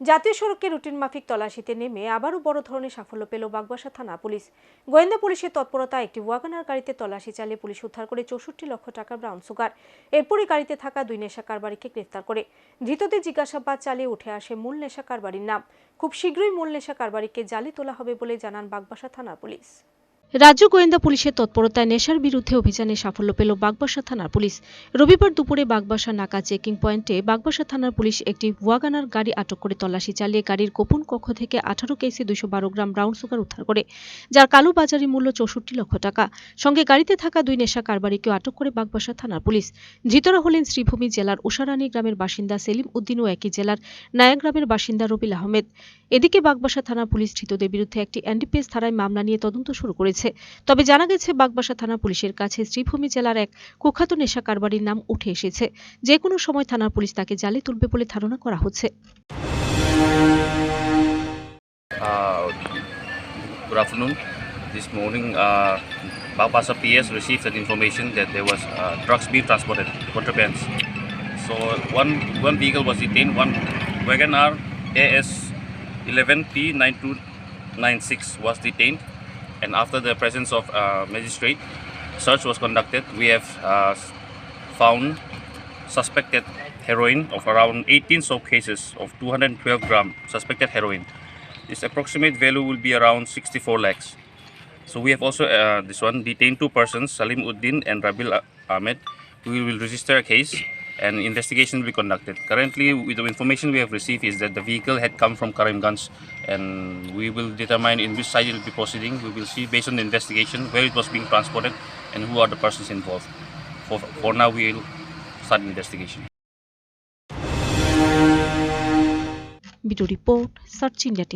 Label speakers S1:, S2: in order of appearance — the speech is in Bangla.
S1: জাতীয় সড়কে রুটিন মাফিক তল্লাশিতে নেমে আবারও বড় ধরনের সাফল্য পেল বাগবাসা থানা পুলিশ। গোয়েন্দা পুলিশের তৎপরতা একটি ওয়াগানার গাড়িতে তল্লাশি চালিয়ে পুলিশ উদ্ধার করে চৌষট্টি লক্ষ টাকার ব্রাউন সুগার। এরপরই গাড়িতে থাকা দুই নেশা কারবারিকে গ্রেফতার করে। ধৃতদের জিজ্ঞাসাবাদ চালিয়ে উঠে আসে মূল নেশা কারবারির নাম। খুব শীঘ্রই মূল নেশা কারবারিকে জালে তোলা হবে বলে জানান বাগবাসা থানা পুলিশ। রাজ্য গোয়েন্দা পুলিশের তৎপরতায় নেশার বিরুদ্ধে অভিযানে সাফল্য পেল বাগবাসা থানার পুলিশ। রবিবার দুপুরে বাগবাসা নাকা চেকিং পয়েন্টে বাগবাসা থানার পুলিশ একটি ওয়াগানার গাড়ি আটক করে তল্লাশি চালিয়ে গাড়ির গোপন কক্ষ থেকে আঠারো কেসি দুশো বারো গ্রাম ব্রাউন সুগার উদ্ধার করে, যার কালো বাজারি মূল্য চৌষট্টি লক্ষ টাকা। সঙ্গে গাড়িতে থাকা দুই নেশা কারবারিকেও আটক করে বাগবাসা থানার পুলিশ। ধৃতরা হলেন শ্রীভূমি জেলার উষারানী গ্রামের বাসিন্দা সেলিম উদ্দিন ও একই জেলার নায়া গ্রামের বাসিন্দা রবিল আহমেদ। এদিকে বাগবাসা থানা পুলিশ ধৃতদের বিরুদ্ধে একটি এনডিপিএস ধারায় মামলা নিয়ে তদন্ত শুরু করেছে। হয়েছে। তবে জানা গেছে, বাগবাসা থানা পুলিশের কাছে শ্রীভূমি জেলার এক কুখ্যাত নেশা কারবারির নাম উঠে এসেছে। যে কোনো সময় থানার পুলিশ তাকে জালে তুলবে বলে ধারণা করা হচ্ছে।
S2: Good afternoon this morning Bagbasa PS receive that information that they was drugs be transported quarter vans so one one vehicle was one wagon R A S eleven P nine two nine six was detained and after the presence of uh, magistrate, search was conducted. We have uh, found suspected heroin of around 18 soap cases of 212 gram suspected heroin. Its approximate value will be around 64 lakhs. So we have also uh, this one detained two persons, Salim Uddin and Rabil Ah- Ahmed. We will register a case and investigation will be conducted. Currently, with the information we have received is that the vehicle had come from Karimganj and we will determine in which side it will be proceeding. We will see based on the investigation where it was being transported and who are the persons involved. For, for now, we will start the
S1: investigation. Video report, Searching at